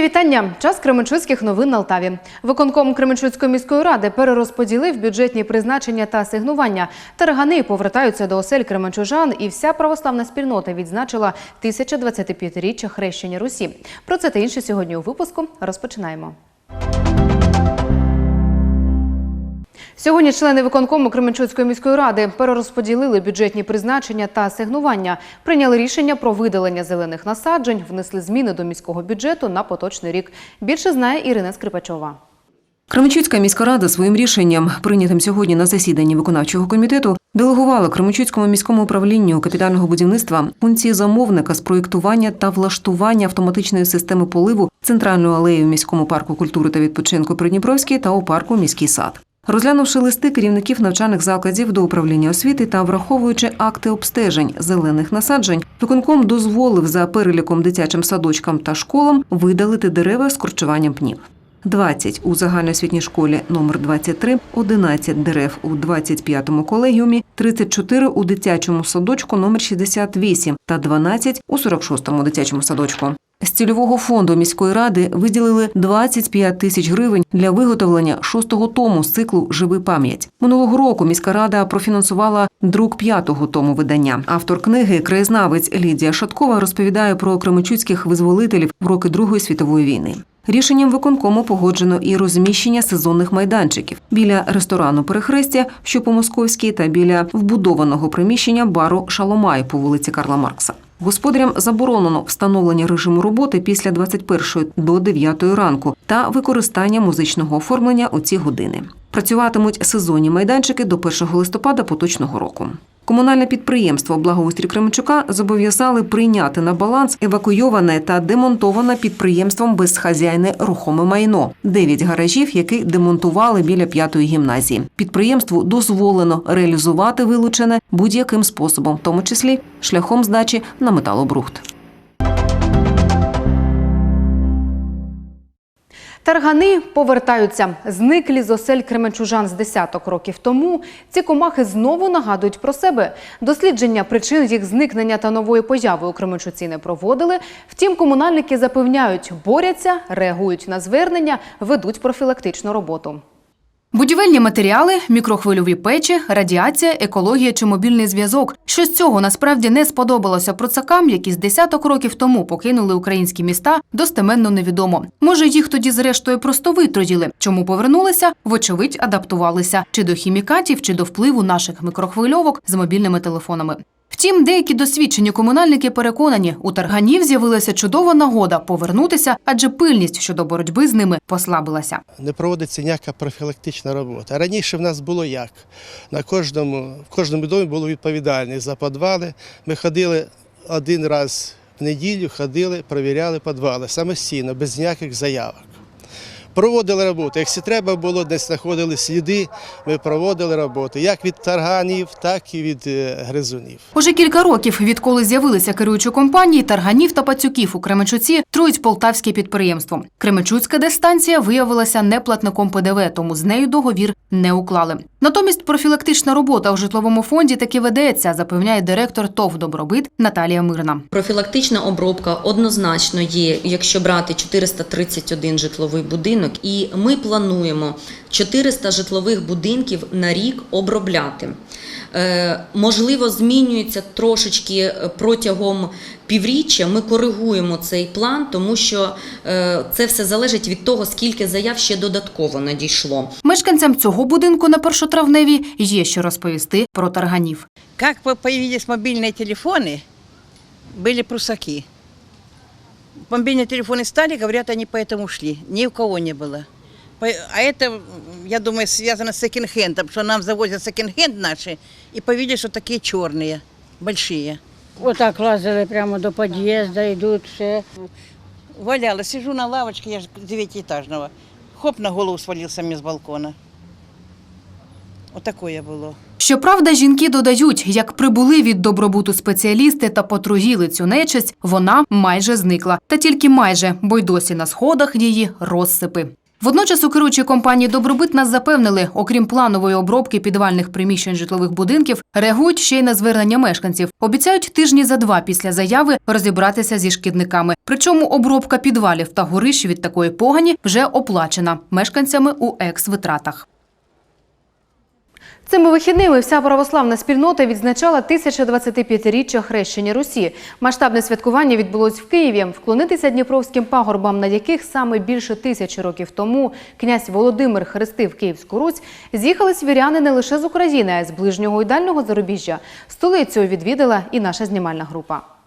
Мої вітання. Час Кременчуцьких новин на Алтаві. Виконком Кременчуцької міської ради перерозподілив бюджетні призначення та сигнування. Таргани повертаються до осель Кременчужан, і вся православна спільнота відзначила 1025-річчя хрещення Русі. Про це та інше сьогодні у випуску розпочинаємо. Сьогодні члени виконкому Кременчуцької міської ради перерозподілили бюджетні призначення та асигнування, прийняли рішення про видалення зелених насаджень, внесли зміни до міського бюджету на поточний рік. Більше знає Ірина Скрипачова. Кременчуцька міська рада своїм рішенням, прийнятим сьогодні на засіданні виконавчого комітету, делегувала Кременчуцькому міському управлінню капітального будівництва функції замовника з проєктування та влаштування автоматичної системи поливу центральної алеї в міському парку культури та відпочинку Придніпровський та у парку Міський сад. Розглянувши листи керівників навчальних закладів до управління освіти та враховуючи акти обстежень зелених насаджень, виконком дозволив за переліком дитячим садочкам та школам видалити дерева з корчуванням пнів. 20 у загальноосвітній школі номер 23, 11 дерев у 25-му колегіумі, 34 у дитячому садочку номер 68 та 12 у 46-му дитячому садочку. З цільового фонду міської ради виділили 25 тисяч гривень для виготовлення шостого тому з циклу Живи пам'ять. Минулого року міська рада профінансувала друк п'ятого тому видання. Автор книги, краєзнавець Лідія Шаткова, розповідає про кременчуцьких визволителів в роки Другої світової війни. Рішенням виконкому погоджено і розміщення сезонних майданчиків біля ресторану Перехрестя, що по московській, та біля вбудованого приміщення бару Шаломай по вулиці Карла Маркса. Господарям заборонено встановлення режиму роботи після 21 до 9 ранку та використання музичного оформлення у ці години. Працюватимуть сезонні майданчики до 1 листопада поточного року. Комунальне підприємство Благоустрій Кременчука зобов'язали прийняти на баланс евакуйоване та демонтоване підприємством безхазяйне рухоме майно дев'ять гаражів, які демонтували біля п'ятої гімназії. Підприємству дозволено реалізувати вилучене будь-яким способом, в тому числі шляхом здачі на металобрухт. Таргани повертаються. Зниклі з осель кременчужан з десяток років тому. Ці комахи знову нагадують про себе. Дослідження причин їх зникнення та нової появи у Кременчуці не проводили. Втім, комунальники запевняють, боряться, реагують на звернення, ведуть профілактичну роботу. Будівельні матеріали, мікрохвильові печі, радіація, екологія чи мобільний зв'язок. Що з цього насправді не сподобалося процакам, які з десяток років тому покинули українські міста, достеменно невідомо. Може, їх тоді зрештою просто витруїли. Чому повернулися? Вочевидь, адаптувалися чи до хімікатів, чи до впливу наших мікрохвильовок з мобільними телефонами. Втім, деякі досвідчені комунальники переконані, у тарганів з'явилася чудова нагода повернутися, адже пильність щодо боротьби з ними послабилася. не проводиться ніяка профілактична робота. Раніше в нас було як? На кожному, в кожному домі було відповідальний за підвали. Ми ходили один раз в неділю, ходили, перевіряли підвали самостійно, без ніяких заявок. Проводили роботу. Якщо треба було, десь знаходили сліди, ми проводили роботу як від тарганів, так і від е, гризунів. Уже кілька років, відколи з'явилися керуючі компанії, тарганів та пацюків у Кременчуці трують полтавське підприємство. Кременчуцька дистанція виявилася неплатником ПДВ, тому з нею договір не уклали. Натомість профілактична робота у житловому фонді таки ведеться, запевняє директор ТОВ Добробит Наталія Мирна. Профілактична обробка однозначно є, якщо брати 431 житловий будинок, і ми плануємо 400 житлових будинків на рік обробляти. Е, можливо, змінюється трошечки е, протягом півріччя. Ми коригуємо цей план, тому що е, це все залежить від того, скільки заяв ще додатково надійшло. Мешканцям цього будинку на першотравневі є що розповісти про тарганів. Как по- появились мобильные телефоны, были прусаки. Мобильные телефоны стали, говорят, они поэтому ушли. Ни у кого не было. А это, я думаю, связано с секонд-хендом, что нам завозят секонд-хенд наши, и появились что такие черные, большие. Отак лазили прямо до під'їзду, йдуть все. Валяла, сижу на лавочке, я же девятиэтажного. Хоп, на голову свалился мне с балкона. Вот такое было. Щоправда, жінки додають, як прибули від добробуту спеціалісти та потруїли цю нечисть, вона майже зникла. Та тільки майже, бо й досі на сходах її розсипи. Водночас у керуючій компанії Добробит нас запевнили, окрім планової обробки підвальних приміщень житлових будинків, реагують ще й на звернення мешканців. Обіцяють тижні за два після заяви розібратися зі шкідниками. Причому обробка підвалів та горищ від такої погані вже оплачена мешканцями у екс-витратах. Цими вихідними вся православна спільнота відзначала 1025-річчя хрещення Русі. Масштабне святкування відбулось в Києві. Вклонитися дніпровським пагорбам, на яких саме більше тисячі років тому князь Володимир хрестив Київську Русь, з'їхались віряни не лише з України, а й з ближнього і дальнього зарубіжжя. Столицю відвідала і наша знімальна група.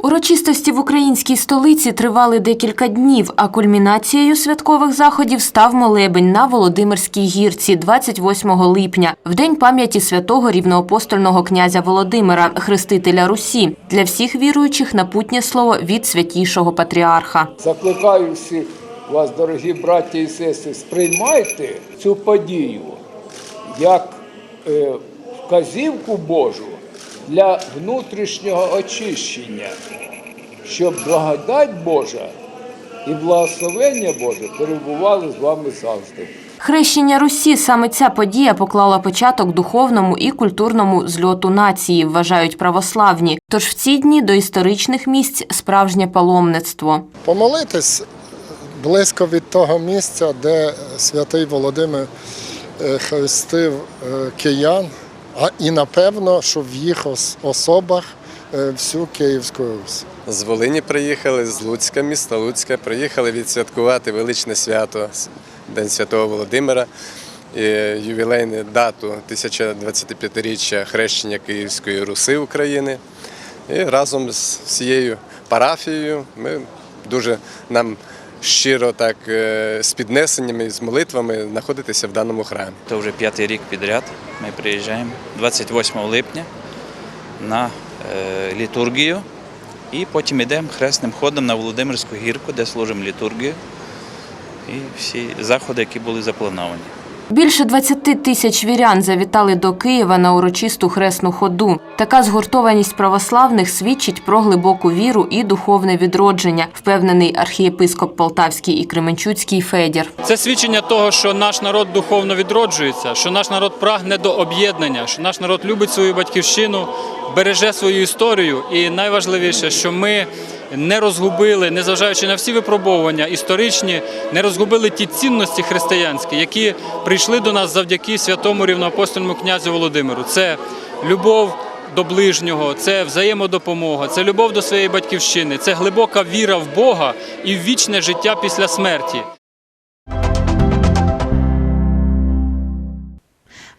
Урочистості в українській столиці тривали декілька днів, а кульмінацією святкових заходів став молебень на Володимирській гірці 28 липня, в день пам'яті святого рівноапостольного князя Володимира, хрестителя Русі. Для всіх віруючих напутнє слово від святішого патріарха. Закликаю всіх вас, дорогі браті і сестри, сприймайте цю подію як е, вказівку Божу для внутрішнього очищення, щоб благодать Божа і благословення Боже перебували з вами завжди. Хрещення Русі саме ця подія поклала початок духовному і культурному зльоту нації, вважають православні. Тож в ці дні до історичних місць справжнє паломництво. помолитись близько від того місця, де святий Володимир е, хрестив е, киян, а і напевно, що в їх особах е, всю Київську Русь. З Волині приїхали, з Луцька, міста Луцька, приїхали відсвяткувати величне свято День Святого Володимира, і ювілейну дату 1025-річчя хрещення Київської Руси України. І разом з всією парафією ми дуже нам щиро так е, з піднесеннями з молитвами знаходитися в даному храмі. Це вже п'ятий рік підряд. Ми приїжджаємо 28 липня на е, літургію і потім йдемо хресним ходом на Володимирську гірку, де служимо літургію і всі заходи, які були заплановані. Більше 20 тисяч вірян завітали до Києва на урочисту хресну ходу. Така згуртованість православних свідчить про глибоку віру і духовне відродження, впевнений архієпископ Полтавський і Кременчуцький Федір. Це свідчення того, що наш народ духовно відроджується, що наш народ прагне до об'єднання, що наш народ любить свою батьківщину, береже свою історію. І найважливіше, що ми не розгубили, незважаючи на всі випробовування історичні, не розгубили ті цінності християнські, які прийшли до нас завдяки святому рівноапостольному князю Володимиру. Це любов до ближнього, це взаємодопомога, це любов до своєї батьківщини, це глибока віра в Бога і в вічне життя після смерті.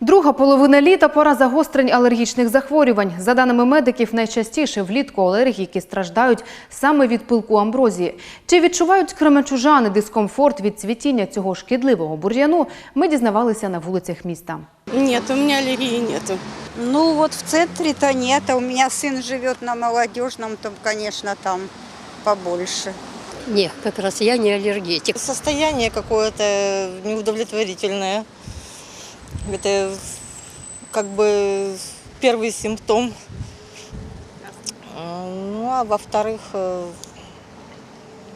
Друга половина літа пора загострень алергічних захворювань. За даними медиків, найчастіше влітку алергіки страждають саме від пилку амброзії. Чи відчувають кременчужани дискомфорт від цвітіння цього шкідливого бур'яну? Ми дізнавалися на вулицях міста. Нет, у меня аллергии нету. Ну вот в центре-то нет, а у меня сын живет на молодежном, там, конечно, там побольше. Нет, как раз я не аллергетик. Состояние какое-то неудовлетворительное. Это как бы первый симптом. Ну, а во-вторых, э,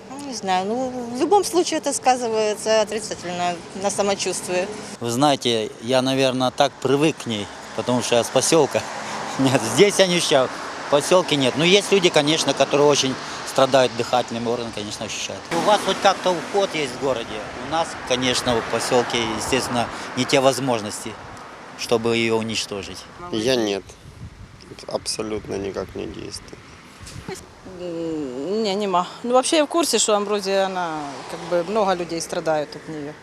ну, не знаю, ну, в любом случае это сказывается отрицательно на самочувствие. Ви знаєте, я, наверное, так привык к ней, потому что я с поселка. Нет, здесь я не ощущаю. В поселке нет. Но есть люди, конечно, которые очень страдают дыхательными органами, конечно, ощущают. У вас хоть как-то уход есть в городе. У нас, конечно, в поселке, естественно, не те возможности, чтобы ее уничтожить. Я нет. Абсолютно никак не действует. Не, нема. Ну, вообще я в курсе, что амброзия, она, как бы, много людей страдают от нее.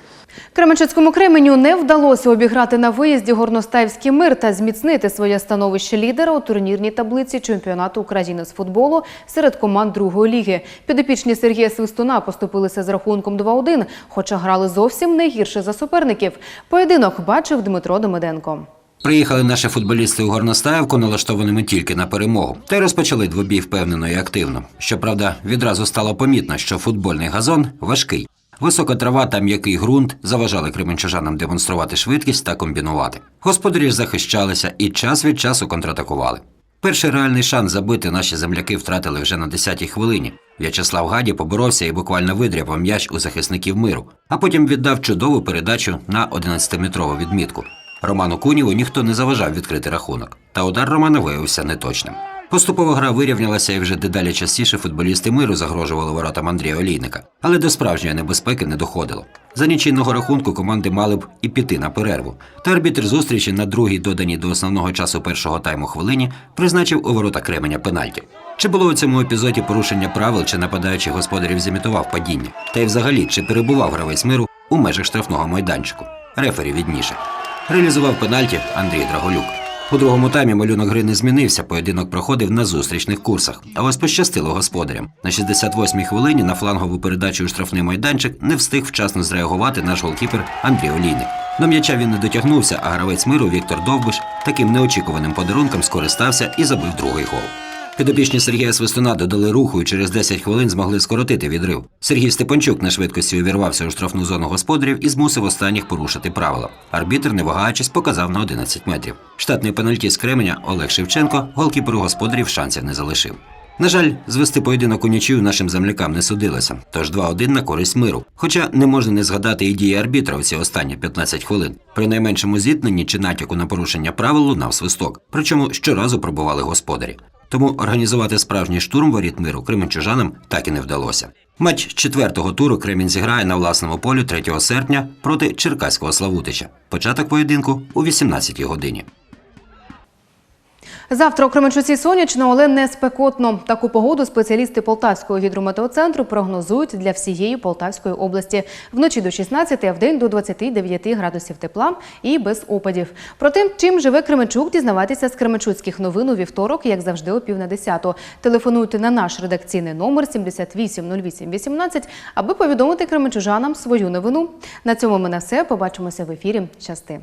Кременчуцькому Кременю не вдалося обіграти на виїзді Горностаївський мир та зміцнити своє становище лідера у турнірній таблиці чемпіонату України з футболу серед команд другої ліги. Підопічні Сергія Свистуна поступилися з рахунком 2-1, хоча грали зовсім не гірше за суперників. Поєдинок бачив Дмитро Домиденко. Приїхали наші футболісти у Горностаївку, налаштованими тільки на перемогу. Та й розпочали двобій впевнено і активно. Щоправда, відразу стало помітно, що футбольний газон важкий. Висока трава та м'який ґрунт заважали кременчужанам демонструвати швидкість та комбінувати. Господарі захищалися і час від часу контратакували. Перший реальний шанс забити наші земляки втратили вже на 10-й хвилині. В'ячеслав Гаді поборовся і буквально видряпав м'яч у захисників миру, а потім віддав чудову передачу на 11-метрову відмітку. Роману Кунєву ніхто не заважав відкрити рахунок, та удар Романа виявився неточним. Поступово гра вирівнялася і вже дедалі частіше футболісти миру загрожували воротам Андрія Олійника, але до справжньої небезпеки не доходило. За нічийного рахунку команди мали б і піти на перерву. Та арбітр зустрічі на другій доданій до основного часу першого тайму хвилині призначив у ворота Кременя пенальті. Чи було у цьому епізоді порушення правил, чи нападаючий господарів зімітував падіння? Та й взагалі, чи перебував гравець миру у межах штрафного майданчику? Рефері відніше. Реалізував пенальті Андрій Драголюк. У другому таймі малюнок гри не змінився, поєдинок проходив на зустрічних курсах. А ось пощастило господарям. На 68-й хвилині на флангову передачу у штрафний майданчик не встиг вчасно зреагувати наш голкіпер Андрій Олійник. До м'яча він не дотягнувся, а гравець миру Віктор Довбиш таким неочікуваним подарунком скористався і забив другий гол. Підопічні Сергія Свистуна додали руху і через 10 хвилин змогли скоротити відрив. Сергій Степанчук на швидкості увірвався у штрафну зону господарів і змусив останніх порушити правила. Арбітр, не вагаючись, показав на 11 метрів. Штатний пенальті з Кременя Олег Шевченко голкіперу господарів шансів не залишив. На жаль, звести поєдинок у нічию нашим землякам не судилося, тож 2-1 на користь миру. Хоча не можна не згадати і дії арбітра у ці останні 15 хвилин. При найменшому зіткненні чи натяку на порушення правил лунав свисток, причому щоразу пробували господарі. Тому організувати справжній штурм воріт миру кременчужанам так і не вдалося. Матч четвертого туру Кремінь зіграє на власному полі 3 серпня проти Черкаського Славутича. Початок поєдинку у 18-й годині. Завтра у Кременчуці сонячно, але не спекотно. Таку погоду спеціалісти Полтавського гідрометеоцентру прогнозують для всієї Полтавської області. Вночі до 16, а вдень до 29 градусів тепла і без опадів. Про те, чим живе Кременчук, дізнавайтеся з Кременчуцьких новин у вівторок, як завжди, о пів на десяту. Телефонуйте на наш редакційний номер 780818, аби повідомити кременчужанам свою новину. На цьому ми на все. Побачимося в ефірі. Щасти.